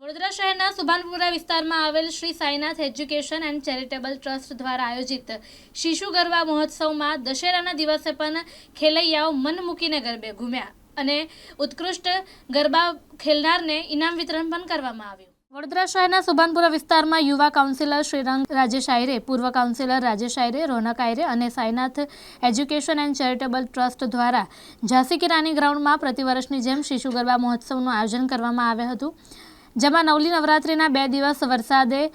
વડોદરા શહેરના સુભાનપુરા વિસ્તારમાં આવેલ Shri Sainath education and charitable trust દ્વારા આયોજિત શિશુ ગરબા મહોત્સવમાં દશેરાના દિવસે પણ ખેલૈયાઓ મન મૂકીને ગરબે ઘૂમ્યા અને ઉત્કૃષ્ટ ગરબા ખેલનારને ઇનામ વિતરણ પણ કરવામાં આવ્યું. વડોદરા શહેરના સુભાનપુરા વિસ્તારમાં યુવા કાઉન્સિલર શ્રીરંગ રાજેશ આયરે પૂર્વ કાઉન્સિલર રાજેશ આયરે રોનક આયરે અને Sainath education and charitable trust દ્વારા ઝાંસી કિરાની ગ્રાઉન્ડમાં પ્રતિવર્ષની જેમ શિશુ ગરબા મહોત્સવનું આયોજન કરવામાં આવ્યું હતું. જેમાં નવલી નવરાત્રિના બે દિવસ વરસાદે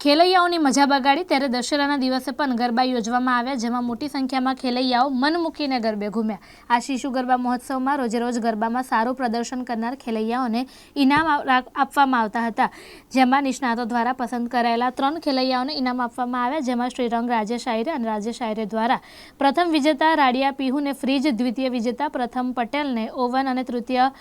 ખેલૈયાઓની મજા બગાડી ત્યારે દશેરાના દિવસે પણ ગરબા યોજવામાં આવ્યા, જેમાં મોટી સંખ્યામાં ખેલૈયાઓ મન મૂકીને ગરબે ઘૂમ્યા. આ શિશુ ગરબા મહોત્સવમાં રોજેરોજ ગરબામાં સારું પ્રદર્શન કરનાર ખેલૈયાઓને ઇનામ આપવામાં આવતા હતા. જેમાં નિષ્ણાતો દ્વારા પસંદ કરાયેલા ત્રણ ખેલૈયાઓને ઇનામ આપવામાં આવ્યા, જેમાં શ્રીરંગ, રાજેશ આયરે અને રાજેશ આયરે દ્વારા પ્રથમ વિજેતા રાડિયા પીહુને, ફ્રીજ દ્વિતીય વિજેતા પ્રથમ પટેલને, ઓવન અને તૃતીય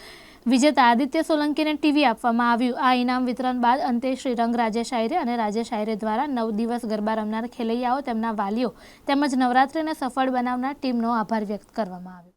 વિજેતા આદિત્ય સોલંકીને ટીવી આપવામાં આવ્યું. આ ઇનામ વિતરણ બાદ અંતે શ્રીરંગ રાજેશ આયરે અને રાજેશ આયરે દ્વારા નવ દિવસ ગરબા રમનાર ખેલૈયાઓ, તેમના વાલીઓ તેમજ નવરાત્રિને સફળ બનાવનાર ટીમનો આભાર વ્યક્ત કરવામાં આવ્યો.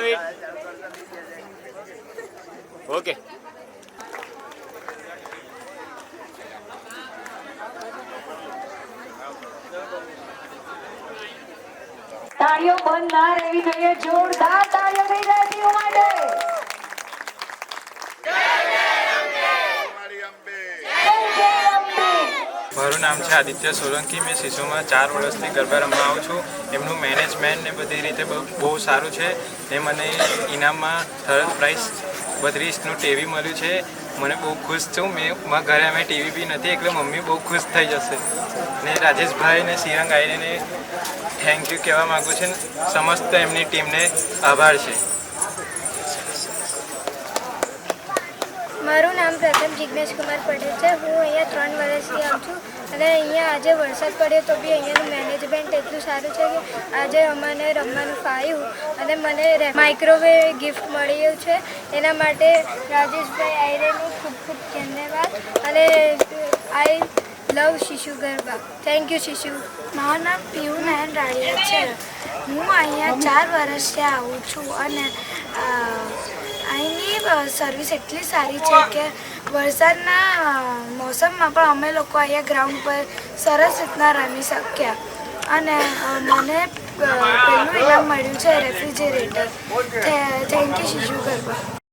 વેટ ઓકે તાળીઓ બંધ ના રહેવી જોઈએ જોરદાર તાળીઓ થઈ તેઓ માટે. મારું નામ છે આદિત્ય સોલંકી. મેં શિશુમાં ચાર વર્ષથી ગરબા રમવા આવું છું. એમનું મેનેજમેન્ટ ને બધી રીતે બહુ સારું છે. એ મને ઇનામમાં થર્ડ પ્રાઇઝ બત્રીસનું ટીવી મળ્યું છે. મને બહુ ખુશ છું. મેં, મારા ઘરે અમે ટીવી બી નથી, એટલે મમ્મી બહુ ખુશ થઈ જશે. ને રાજેશભાઈ ને સિરંગ આઈને થેન્ક યુ કહેવા માગું છું. સમસ્ત એમની ટીમને આભાર છે. મારું નામ પ્રથમ જિજ્ઞેશ કુમાર પટેલ છે. હું અહીંયા ત્રણ વર્ષથી આવું છું અને અહીંયા આજે વરસાદ પડ્યો તો બી અહીંયાનું મેનેજમેન્ટ એટલું સારું છે કે આજે અમને રમવાનું ફાવ્યું અને મને માઇક્રોવેવ ગિફ્ટ મળ્યું છે. એના માટે રાજેશભાઈ આયરેનું ખૂબ ખૂબ ધન્યવાદ અને આઈ લવ શિશુ ગરબા. થેન્ક યુ શિશુ. મારું નામ પીયુ નયન રાડિયા છે. હું અહીંયા ચાર વર્ષથી આવું છું અને સર્વિસ એટલી સારી છે કે વરસાદના મોસમમાં પણ અમે લોકો અહીંયા ગ્રાઉન્ડ પર સરસ રીતના રમી શક્યા. અને મને પહેલું ઇનામ મળ્યું છે રેફ્રિજરેટર. થેન્ક યુ શિશુ ગરબા.